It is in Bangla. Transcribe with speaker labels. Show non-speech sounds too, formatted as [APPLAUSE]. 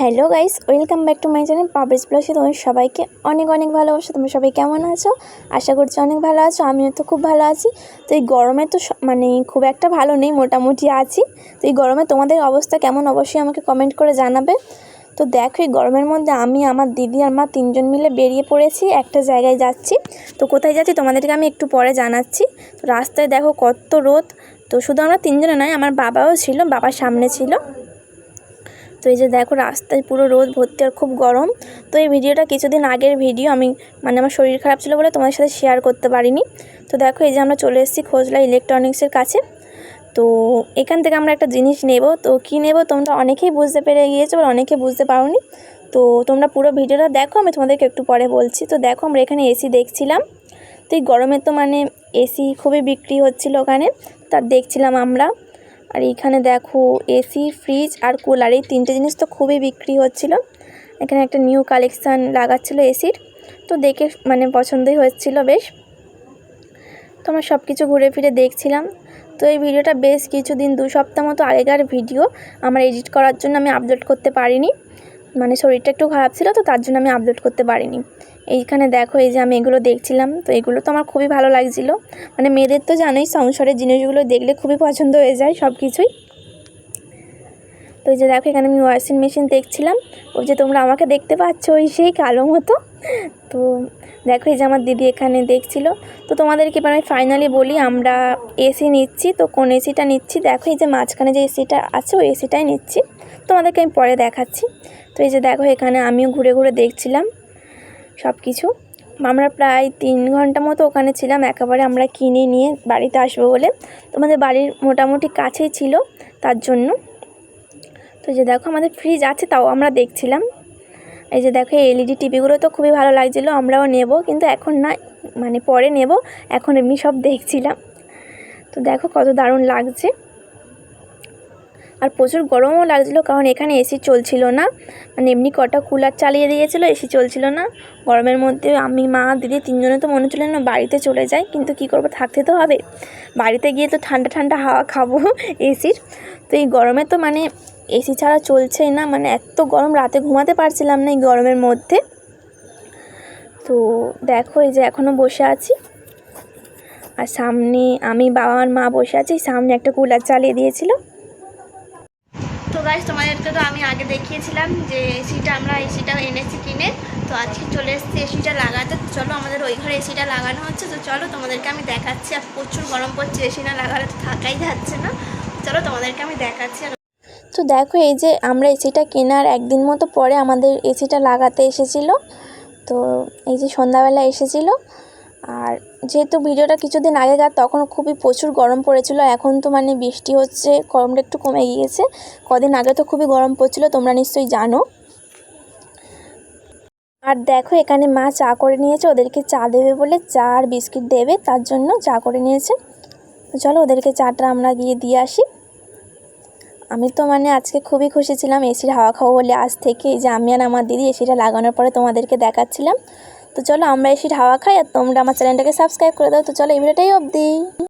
Speaker 1: Hello guys, welcome back to my channel publish ব্লসে তোমার সবাইকে অনেক অনেক ভালোবাসো। তোমরা সবাই কেমন আছো? আশা করছি অনেক ভালো আছো, আমিও তো খুব ভালো আছি। তো এই গরমে তো মানে খুব একটা ভালো নেই, মোটামুটি আছি। তো এই গরমে তোমাদের অবস্থা কেমন অবশ্যই আমাকে কমেন্ট করে জানাবে। তো দেখো এই গরমের মধ্যে আমি, আমার দিদি আর মা তিনজন মিলে বেরিয়ে পড়েছি, একটা জায়গায় যাচ্ছি। তো কোথায় যাচ্ছি তোমাদেরকে আমি একটু পরে জানাচ্ছি। তো রাস্তায় দেখো কত রোদ। তো শুধু আমরা তিনজনে নয়, আমার বাবাও ছিল, বাবার সামনে ছিল। তো এই যে দেখো, রাস্তায় পুরো রোদ ভর্তি আর খুব গরম। তো এই ভিডিওটা কিছুদিন আগের ভিডিও, আমি মানে আমার শরীর খারাপ ছিল বলে তোমাদের সাথে শেয়ার করতে পারিনি। তো দেখো, এই যে আমরা চলে এসেছি খোঁজলা ইলেকট্রনিক্সের কাছে। তো এখান থেকে আমরা একটা জিনিস নেব। তো কী নেব তোমরা অনেকেই বুঝতে পেরে গিয়েছো বা অনেকে বুঝতে পারোনি। তো তোমরা পুরো ভিডিওটা দেখো, আমি তোমাদেরকে একটু পরে বলছি। তো দেখো, আমরা এখানে এসি দেখছিলাম। তো এই গরমে তো মানে এসি খুবই বিক্রি হচ্ছিল ওখানে। তা দেখছিলাম আমরা। আর এখানে দেখো এসি ফ্রিজ আর কুলার এই তিনটে জিনিস তো খুবই বিক্রি হচ্ছিল। এখানে একটা নিউ কালেকশান লাগাচ্ছিল এসির তো দেখে মানে পছন্দই হচ্ছিল বেশ। তো আমরা সব কিছু ঘুরে ফিরে দেখছিলাম। তো এই ভিডিওটা বেশ কিছুদিন, দু সপ্তাহ মতো আগেকার ভিডিও। আমার এডিট করার জন্য আমি আপলোড করতে পারিনি। মানে শরীরটা একটু খারাপ ছিল তো তার জন্য আমি আপলোড করতে পারিনি। এইখানে দেখো, এই যে আমি এগুলো দেখছিলাম, তো এগুলো তো আমার খুবই ভালো লাগছিল। মানে মেয়েদের তো জানোই, সংসারের জিনিসগুলো দেখলে খুবই পছন্দ হয়ে যায় সব কিছুই তো এই যে দেখো, এখানে আমি ওয়াশিং মেশিন দেখছিলাম। ওই যে তোমরা আমাকে দেখতে পাচ্ছ, ওই সেই কালো মতো। তো দেখো, এই যে আমার দিদি এখানে দেখছিল। তো তোমাদেরকে এবার আমি ফাইনালি বলি, আমরা এসি নিচ্ছি, তো কোন এসিটা নিচ্ছি? দেখো, এই যে মাঝখানে যে এসিটা আছে, ওই এসিটাই নিচ্ছি। তোমাদেরকে আমি পরে দেখাচ্ছি। তো এই যে দেখো, এখানে আমিও ঘুরে ঘুরে দেখছিলাম সব কিছু আমরা প্রায় তিন ঘণ্টা মতো ওখানে ছিলাম, একেবারে আমরা কিনে নিয়ে বাড়িতে আসব বলে। তোমাদের বাড়ির মোটামুটি কাছেই ছিল তার জন্য। তো যে দেখো, আমাদের ফ্রিজ আছে তাও আমরা দেখছিলাম। এই যে দেখো এলইডি টিভিগুলো তো খুবই ভালো লাগছিল, আমরাও নেব, কিন্তু এখন না মানে পরে নেব, এখন এমনি সব দেখছিলাম। তো দেখো কত দারুণ লাগছে। আর প্রচুর গরমও লাগছিল কারণ এখানে এসি চলছিল না। মানে এমনি কটা কুলার চালিয়ে দিয়েছিলো, এসি চলছিল না। গরমের মধ্যে আমি, মা, দিদি তিনজনে তো মনে ছিল না বাড়িতে চলে যাই, কিন্তু কি করব, থাকতে তো হবে। বাড়িতে গিয়ে তো ঠান্ডা ঠান্ডা হাওয়া খাব [LAUGHS] এসির। তো এই গরমে তো মানে এসি ছাড়া চলছেই না মানে এত গরম রাতে ঘুমাতে পারছিলাম না এই গরমের মধ্যে। তো দেখো এই যে এখনও বসে আছি। আর সামনে আমি, বাবা আর মা বসে আছি, সামনে একটা কুলার চালিয়ে দিয়েছিল। গাইজ তোমাদেরকে তো আমি আগে দেখিয়েছিলাম যে এসিটা আমরা এসিটা এনেছি কিনে। তো আজকে চলে এসেছি এসিটা লাগাতে। চলো আমাদের ওই ঘরে এসিটা লাগানো হচ্ছে। তো চলো তোমাদেরকে আমি দেখাচ্ছি। আর প্রচুর গরম পড়ছে, এসি না লাগালে তো থাকাই যাচ্ছে না। চলো তোমাদেরকে আমি দেখাচ্ছি। তো দেখো, এই যে আমরা এসিটা কেনার একদিন মতো পরে আমাদের এসিটা লাগাতে এসেছিল। তো এই যে সন্ধ্যাবেলা এসেছিল। আর যেহেতু ভিডিওটা কিছুদিন আগেকার তখন খুবই প্রচুর গরম পড়েছিল, এখন তো মানে বৃষ্টি হচ্ছে, গরমটা একটু কমে গিয়েছে। কদিন আগে তো খুবই গরম পড়ছিল, তোমরা নিশ্চয়ই জানো। আর দেখো, এখানে মা চা করে নিয়েছে, ওদেরকে চা দেবে বলে চা আর বিস্কিট দেবে, তার জন্য চা করে নিয়েছে। চলো ওদেরকে চাটা আমরা গিয়ে দিয়ে আসি। আমি তো মানে আজকে খুবই খুশি ছিলাম, এসির হাওয়া খাওয়া বলে আজ থেকে যে আমি আর আমার দিদি এসিটা লাগানোর পরে তোমাদেরকে দেখাচ্ছিলাম। তো চলো আমরা এসে হাওয়া খাই আর তোমরা আমার চ্যানেলটাকে সাবস্ক্রাইব করে দাও। তো চলো এই ভিডিওটাই অবধি।